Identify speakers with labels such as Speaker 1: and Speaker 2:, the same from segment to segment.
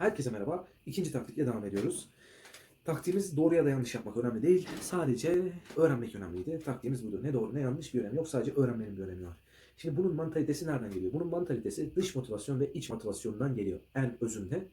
Speaker 1: Herkese merhaba. İkinci taktikle devam ediyoruz. Taktiğimiz doğru ya da yanlış yapmak önemli değil. Sadece öğrenmek önemliydi. Taktiğimiz budur. Ne doğru ne yanlış bir önemi yok. Sadece öğrenmenin bir önemi var. Şimdi bunun mantalitesi nereden geliyor? Bunun mantalitesi dış motivasyon ve iç motivasyondan geliyor. En özünde.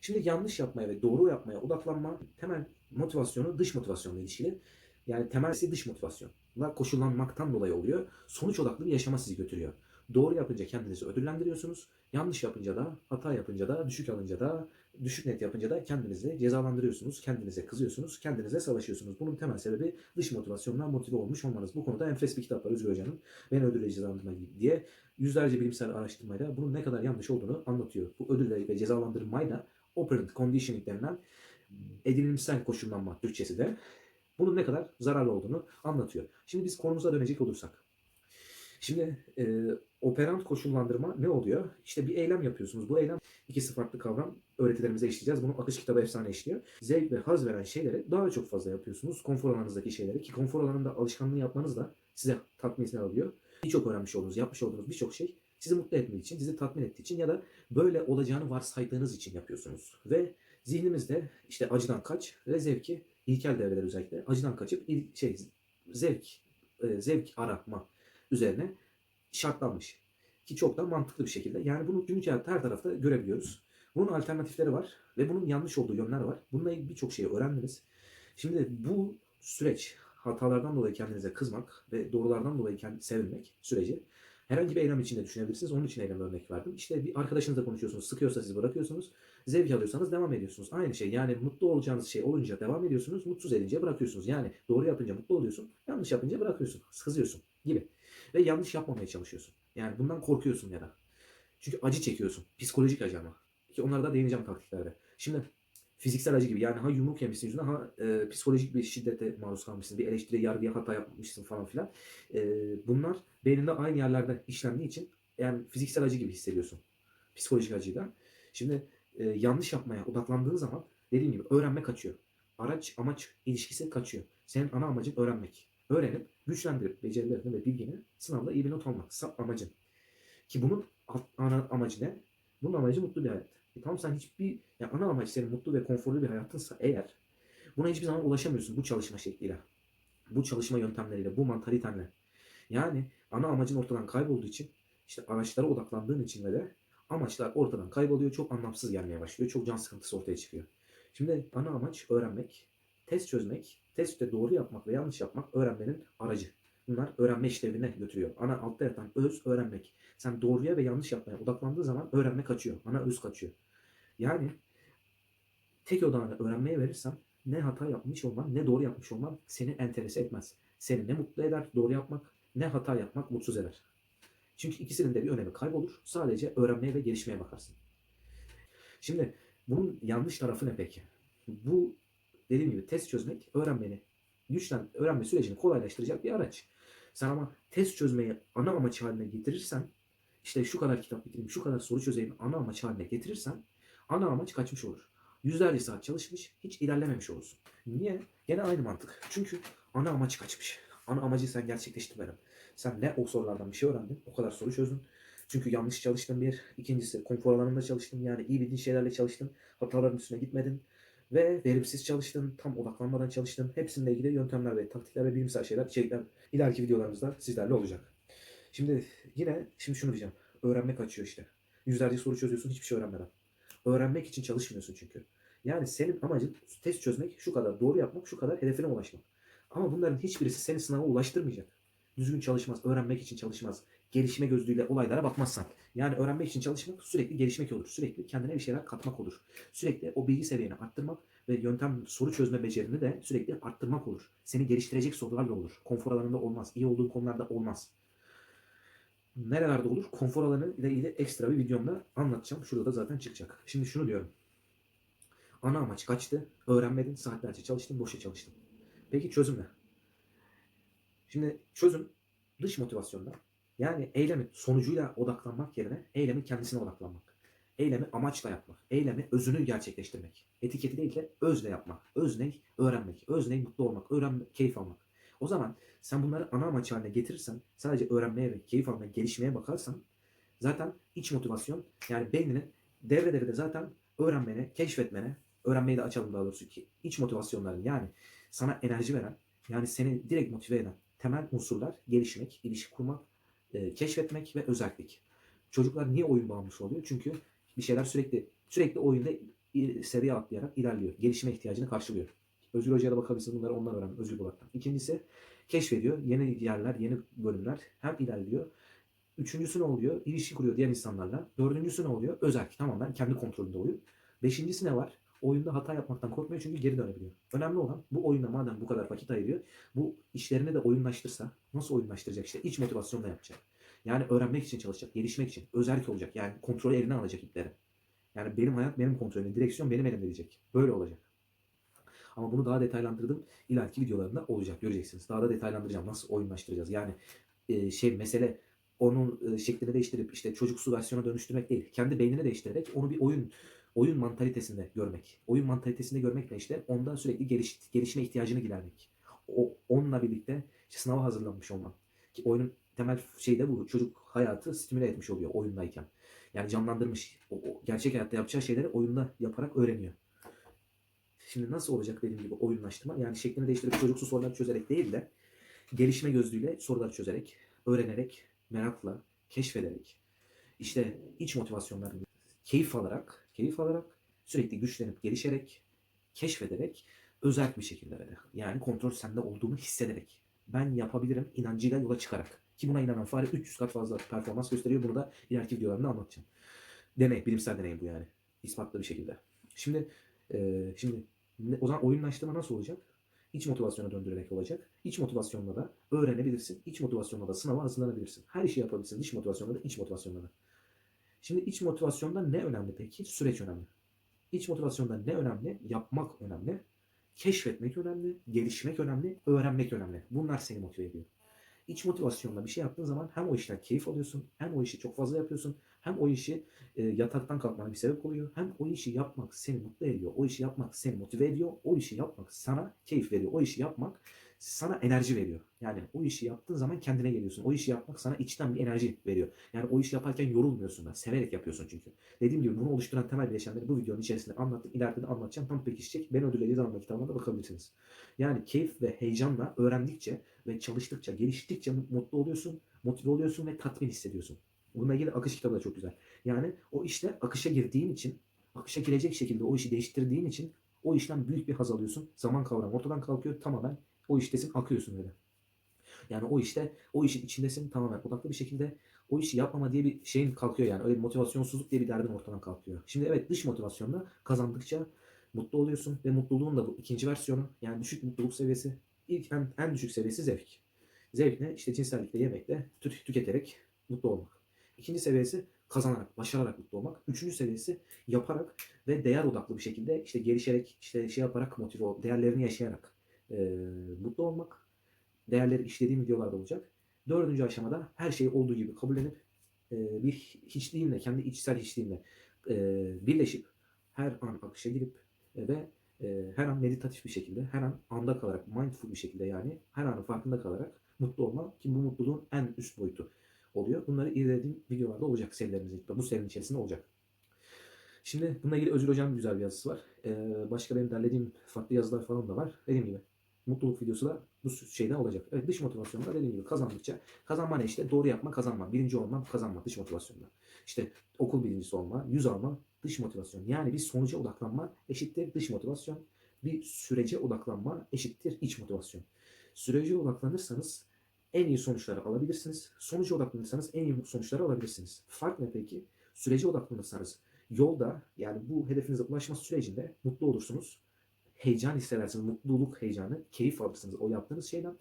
Speaker 1: Şimdi yanlış yapmaya ve doğru yapmaya odaklanma temel motivasyonu dış motivasyonla ilişkili. Yani temelsi dış motivasyonla koşullanmaktan dolayı oluyor. Sonuç odaklı bir yaşama sizi götürüyor. Doğru yapınca kendinizi ödüllendiriyorsunuz. Yanlış yapınca da, hata yapınca da, düşük alınca da, düşük net yapınca da kendinizi cezalandırıyorsunuz. Kendinize kızıyorsunuz, kendinize savaşıyorsunuz. Bunun temel sebebi dış motivasyondan motive olmuş olmanız. Bu konuda enfes bir kitap var Özgür Hoca'nın. Beni ödülle cezalandırma diye yüzlerce bilimsel araştırmayla bunun ne kadar yanlış olduğunu anlatıyor. Bu ödülle ve cezalandırmayla operant conditioning denilen edinimsel koşullanma Türkçesi de bunun ne kadar zararlı olduğunu anlatıyor. Şimdi biz konumuza dönecek olursak. Şimdi e, operant koşullandırma ne oluyor? İşte bir eylem yapıyorsunuz. Bu eylem ikisi farklı kavram. Öğretilerimize işleyeceğiz. Bunu akış kitabı efsane işliyor. Zevk ve haz veren şeyleri daha çok fazla yapıyorsunuz. Konfor alanınızdaki şeyleri ki konfor alanında alışkanlığı yapmanız da size tatmin alıyor. Birçok öğrenmiş olduğunuz, yapmış olduğunuz birçok şey sizi mutlu etmek için, sizi tatmin ettiği için ya da böyle olacağını varsaydığınız için yapıyorsunuz. Ve zihnimizde işte acıdan kaç ve zevki ilkel devreler özellikle acıdan kaçıp şey zevk e, zevk arama üzerine şartlanmış. Ki çok da mantıklı bir şekilde. Yani bunu hayatta her tarafta görebiliyoruz. Bunun alternatifleri var ve bunun yanlış olduğu yönler var. Bununla ilgili birçok şeyi öğrendiniz. Şimdi bu süreç hatalardan dolayı kendinize kızmak ve doğrulardan dolayı kendi sevilmek süreci herhangi bir eylem içinde düşünebilirsiniz. Onun için eylem örnek verdim. İşte bir arkadaşınızla konuşuyorsunuz. Sıkıyorsa sizi bırakıyorsunuz. Zevk alıyorsanız devam ediyorsunuz. Aynı şey. Yani mutlu olacağınız şey olunca devam ediyorsunuz. Mutsuz edince bırakıyorsunuz. Yani doğru yapınca mutlu oluyorsun. Yanlış yapınca bırakıyorsun. Kızıyorsun gibi. Ve yanlış yapmamaya çalışıyorsun. Yani bundan korkuyorsun ya da. Çünkü acı çekiyorsun. Psikolojik acı ama. Ki onlara da değineceğim taktiklerde. Şimdi fiziksel acı gibi yani ha yumruk yemişsin yüzüne ha e, psikolojik bir şiddete maruz kalmışsın. Bir eleştiri, yargıya hata yapmışsın falan filan. E, bunlar beyninde aynı yerlerde işlendiği için yani fiziksel acı gibi hissediyorsun. Psikolojik acıyla. Şimdi e, yanlış yapmaya odaklandığın zaman dediğim gibi öğrenme kaçıyor. Araç amaç ilişkisi kaçıyor. Senin ana amacın öğrenmek. Öğrenip güçlendirip becerilerini ve bilgini sınavda iyi bir not almak. Amacın. Ki bunun ana amacı ne? Bunun amacı mutlu bir hayat. E tamam sen hiçbir ya ana amaç senin mutlu ve konforlu bir hayatınsa eğer buna hiçbir zaman ulaşamıyorsun bu çalışma şekliyle. Bu çalışma yöntemleriyle, bu mantalitenle. Yani ana amacın ortadan kaybolduğu için işte araçlara odaklandığın için ve de amaçlar ortadan kayboluyor. Çok anlamsız gelmeye başlıyor. Çok can sıkıntısı ortaya çıkıyor. Şimdi ana amaç öğrenmek, test çözmek, testte doğru yapmak ve yanlış yapmak öğrenmenin aracı. Bunlar öğrenme işlevine götürüyor. Ana altta yatan öz öğrenmek. Sen doğruya ve yanlış yapmaya odaklandığı zaman öğrenme kaçıyor. Ana öz kaçıyor. Yani tek odağını öğrenmeye verirsen ne hata yapmış olman ne doğru yapmış olman seni enterese etmez. Seni ne mutlu eder doğru yapmak ne hata yapmak mutsuz eder. Çünkü ikisinin de bir önemi kaybolur. Sadece öğrenmeye ve gelişmeye bakarsın. Şimdi bunun yanlış tarafı ne peki? Bu dediğim gibi test çözmek öğrenmeni güçlen öğrenme sürecini kolaylaştıracak bir araç. Sen ama test çözmeyi ana amaç haline getirirsen işte şu kadar kitap bitireyim, şu kadar soru çözeyim ana amaç haline getirirsen ana amaç kaçmış olur. Yüzlerce saat çalışmış, hiç ilerlememiş olursun. Niye? Gene aynı mantık. Çünkü ana amaç kaçmış. Ana amacı sen gerçekleştirmedin. Sen ne o sorulardan bir şey öğrendin, o kadar soru çözdün. Çünkü yanlış çalıştın bir. İkincisi konfor alanında çalıştın. Yani iyi bildiğin şeylerle çalıştın. Hataların üstüne gitmedin. Ve verimsiz çalıştın. Tam odaklanmadan çalıştın. Hepsininle ilgili yöntemler ve taktikler ve bilimsel şeyler, içerikler ileriki videolarımızda sizlerle olacak. Şimdi yine şimdi şunu diyeceğim. Öğrenmek kaçıyor işte. Yüzlerce soru çözüyorsun hiçbir şey öğrenmeden. Öğrenmek için çalışmıyorsun çünkü. Yani senin amacın test çözmek, şu kadar doğru yapmak, şu kadar hedefine ulaşmak. Ama bunların hiçbirisi seni sınava ulaştırmayacak. Düzgün çalışmaz, öğrenmek için çalışmaz. Gelişme gözlüğüyle olaylara bakmazsan. Yani öğrenmek için çalışmak sürekli gelişmek olur. Sürekli kendine bir şeyler katmak olur. Sürekli o bilgi seviyeni arttırmak ve yöntem soru çözme becerini de sürekli arttırmak olur. Seni geliştirecek sorularla olur. Konfor alanında olmaz. İyi olduğun konularda olmaz. Nerelerde olur? Konfor alanı ile ilgili ekstra bir videomda anlatacağım. Şurada da zaten çıkacak. Şimdi şunu diyorum. Ana amaç kaçtı? Öğrenmedin, saatlerce çalıştın, boşa çalıştın. Peki çözüm ne? Şimdi çözüm dış motivasyonda. Yani eylemin sonucuyla odaklanmak yerine eylemin kendisine odaklanmak. Eylemi amaçla yapmak. Eylemi özünü gerçekleştirmek. Etiketi değil de özle yapmak. Öz ne? Öğrenmek. Öz ne? Mutlu olmak. Öğrenmek, keyif almak. O zaman sen bunları ana amaç haline getirirsen, sadece öğrenmeye ve keyif almaya, gelişmeye bakarsan zaten iç motivasyon yani beyninin devre devrede zaten öğrenmene, keşfetmene, öğrenmeyi de açalım daha doğrusu ki iç motivasyonların yani sana enerji veren, yani seni direkt motive eden temel unsurlar gelişmek, ilişki kurmak, e, keşfetmek ve özellik. Çocuklar niye oyun bağımlısı oluyor? Çünkü bir şeyler sürekli sürekli oyunda seviye atlayarak ilerliyor. Gelişime ihtiyacını karşılıyor. Özgür Hoca'ya da bakabilirsiniz. Bunları ondan öğren. Özgür Bulat'tan. İkincisi keşfediyor. Yeni yerler, yeni bölümler hem ilerliyor. Üçüncüsü ne oluyor? İlişki kuruyor diğer insanlarla. Dördüncüsü ne oluyor? Özerk. Tamamen kendi kontrolünde oyun. Beşincisi ne var? Oyunda hata yapmaktan korkmuyor çünkü geri dönebiliyor. Önemli olan bu oyunda madem bu kadar vakit ayırıyor, bu işlerini de oyunlaştırsa, nasıl oyunlaştıracak işte? İç motivasyonla yapacak. Yani öğrenmek için çalışacak, gelişmek için. Özerk olacak. Yani kontrolü eline alacak ipleri. Yani benim hayat benim kontrolümde, direksiyon benim elimde diyecek. Böyle olacak. Ama bunu daha detaylandırdım. İleriki videolarında olacak. Göreceksiniz. Daha da detaylandıracağım. Nasıl oyunlaştıracağız. Yani e, şey mesele onun e, şeklini değiştirip işte çocuksu versiyona dönüştürmek değil. Kendi beynini değiştirerek onu bir oyun oyun mantalitesinde görmek. Oyun mantalitesinde görmekle işte onda sürekli geliş, gelişme ihtiyacını gidermek. O, onunla birlikte işte sınava hazırlanmış olman. Ki oyunun temel şeyi de bu. Çocuk hayatı stimüle etmiş oluyor oyundayken. Yani canlandırmış. O, o gerçek hayatta yapacağı şeyleri oyunda yaparak öğreniyor. Şimdi nasıl olacak dediğim gibi oyunlaştırma? Yani şeklini değiştirip çocuksu sorular çözerek değil de gelişme gözlüğüyle sorular çözerek, öğrenerek, merakla, keşfederek, işte iç motivasyonlarını keyif alarak, keyif alarak, sürekli güçlenip gelişerek, keşfederek, özel bir şekilde böyle. Yani kontrol sende olduğunu hissederek. Ben yapabilirim inancıyla yola çıkarak. Ki buna inanan fare 300 kat fazla performans gösteriyor. Bunu da ileriki videolarımda anlatacağım. Deney, bilimsel deney bu yani. İspatlı bir şekilde. Şimdi e, şimdi o zaman oyunlaştırma nasıl olacak? İç motivasyona döndürerek olacak. İç motivasyonla da öğrenebilirsin. İç motivasyonla da sınava hazırlanabilirsin. Her işi yapabilirsin. Dış motivasyonla da iç motivasyonla da. Şimdi iç motivasyonda ne önemli peki? Süreç önemli. İç motivasyonda ne önemli? Yapmak önemli. Keşfetmek önemli. Gelişmek önemli. Öğrenmek önemli. Bunlar seni motive ediyor. İç motivasyonla bir şey yaptığın zaman hem o işten keyif alıyorsun, hem o işi çok fazla yapıyorsun, hem o işi e, yataktan kalkmana bir sebep oluyor, hem o işi yapmak seni mutlu ediyor, o işi yapmak seni motive ediyor, o işi yapmak sana keyif veriyor, o işi yapmak sana enerji veriyor. Yani o işi yaptığın zaman kendine geliyorsun. O işi yapmak sana içten bir enerji veriyor. Yani o işi yaparken yorulmuyorsun da. Severek yapıyorsun çünkü. Dediğim gibi bunu oluşturan temel bileşenleri bu videonun içerisinde anlattım. İleride de anlatacağım. Tam pekişecek. Ben ödülleriz anlatma kitabına da bakabilirsiniz. Yani keyif ve heyecanla öğrendikçe ve çalıştıkça, geliştikçe mutlu oluyorsun, motive oluyorsun ve tatmin hissediyorsun. Bununla ilgili akış kitabı da çok güzel. Yani o işte akışa girdiğin için, akışa girecek şekilde o işi değiştirdiğin için o işten büyük bir haz alıyorsun. Zaman kavramı ortadan kalkıyor. Tamamen o iştesin, akıyorsun öyle. Yani o işte, o işin içindesin tamamen odaklı bir şekilde o işi yapmama diye bir şeyin kalkıyor yani. Öyle bir motivasyonsuzluk diye bir derdin ortadan kalkıyor. Şimdi evet dış motivasyonla kazandıkça mutlu oluyorsun ve mutluluğun da bu ikinci versiyonu yani düşük mutluluk seviyesi. İlk en, en düşük seviyesi zevk. Zevk ne? İşte cinsellikle, yemekle, tü- tüketerek mutlu olmak. İkinci seviyesi kazanarak, başararak mutlu olmak. Üçüncü seviyesi yaparak ve değer odaklı bir şekilde işte gelişerek, işte şey yaparak motive ol, değerlerini yaşayarak e, mutlu olmak. Değerleri işlediğim videolarda olacak. Dördüncü aşamada her şeyi olduğu gibi kabullenip e, bir hiçliğinle, kendi içsel hiçliğinle e, birleşip her an akışa girip e, ve e, her an meditatif bir şekilde, her an anda kalarak, mindful bir şekilde yani her anın farkında kalarak mutlu olma ki bu mutluluğun en üst boyutu oluyor. Bunları ilerlediğim videolarda olacak serilerimizde. Bu serinin içerisinde olacak. Şimdi bununla ilgili Özgür Hoca'nın güzel bir yazısı var. Ee, başka benim derlediğim farklı yazılar falan da var. Dediğim gibi mutluluk videosu da bu şeyde olacak. Evet dış motivasyonda dediğim gibi kazandıkça kazanma ne işte doğru yapma kazanma. Birinci olma kazanma dış motivasyonda. İşte okul birincisi olma, yüz alma dış motivasyon. Yani bir sonuca odaklanma eşittir dış motivasyon. Bir sürece odaklanma eşittir iç motivasyon. Sürece odaklanırsanız en iyi sonuçları alabilirsiniz. Sonuca odaklanırsanız en iyi sonuçları alabilirsiniz. Fark ne peki? Sürece odaklanırsanız yolda yani bu hedefinize ulaşma sürecinde mutlu olursunuz. Heyecan hissedersiniz. Mutluluk heyecanı. Keyif alırsınız o yaptığınız şeyden.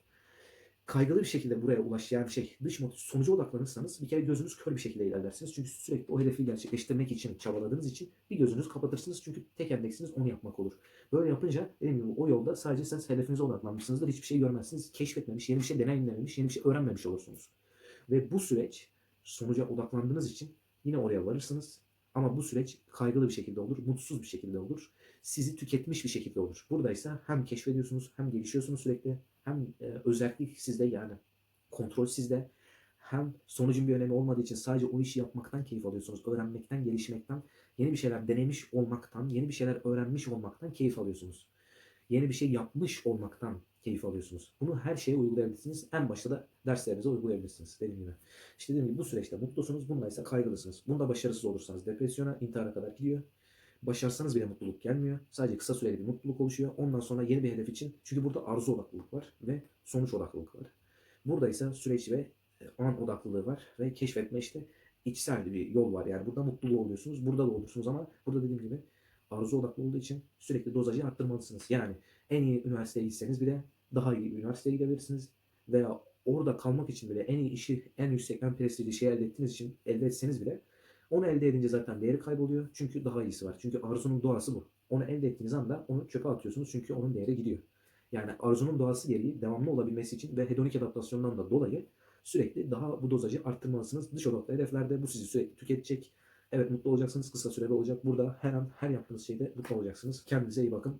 Speaker 1: Kaygılı bir şekilde buraya ulaş yani şey dış motiv sonuca odaklanırsanız bir kere gözünüz kör bir şekilde ilerlersiniz. Çünkü sürekli o hedefi gerçekleştirmek için çabaladığınız için bir gözünüzü kapatırsınız. Çünkü tek endeksiniz onu yapmak olur. Böyle yapınca dediğim gibi o yolda sadece siz hedefinize odaklanmışsınızdır. Hiçbir şey görmezsiniz. Keşfetmemiş, yeni bir şey deneyimlememiş, yeni bir şey öğrenmemiş olursunuz. Ve bu süreç sonuca odaklandığınız için yine oraya varırsınız. Ama bu süreç kaygılı bir şekilde olur, mutsuz bir şekilde olur. Sizi tüketmiş bir şekilde olur. Buradaysa hem keşfediyorsunuz hem gelişiyorsunuz sürekli hem e, özellik sizde yani kontrol sizde hem sonucun bir önemi olmadığı için sadece o işi yapmaktan keyif alıyorsunuz. Öğrenmekten, gelişmekten, yeni bir şeyler denemiş olmaktan, yeni bir şeyler öğrenmiş olmaktan keyif alıyorsunuz. Yeni bir şey yapmış olmaktan keyif alıyorsunuz. Bunu her şeye uygulayabilirsiniz. En başta da derslerinize uygulayabilirsiniz dediğim gibi. İşte dediğim gibi bu süreçte mutlusunuz, bunda ise kaygılısınız. Bunda başarısız olursanız depresyona, intihara kadar gidiyor. Başarsanız bile mutluluk gelmiyor. Sadece kısa süreli bir mutluluk oluşuyor. Ondan sonra yeni bir hedef için. Çünkü burada arzu odaklılık var ve sonuç odaklılık var. Burada ise süreç ve e, an odaklılığı var ve keşfetme işte içsel bir yol var. Yani burada mutluluğu oluyorsunuz. Burada da olursunuz ama burada dediğim gibi arzu odaklı olduğu için sürekli dozajı arttırmalısınız. Yani en iyi üniversiteye gitseniz bile daha iyi üniversiteye gidebilirsiniz. Veya orada kalmak için bile en iyi işi, en yüksek, en prestijli şeyi elde ettiğiniz için elde etseniz bile onu elde edince zaten değeri kayboluyor. Çünkü daha iyisi var. Çünkü arzunun doğası bu. Onu elde ettiğiniz anda onu çöpe atıyorsunuz çünkü onun değeri gidiyor. Yani arzunun doğası gereği devamlı olabilmesi için ve hedonik adaptasyondan da dolayı sürekli daha bu dozajı arttırmalısınız. Dış odaklı hedeflerde bu sizi sürekli tüketecek. Evet mutlu olacaksınız. Kısa sürede olacak. Burada her an her yaptığınız şeyde mutlu olacaksınız. Kendinize iyi bakın.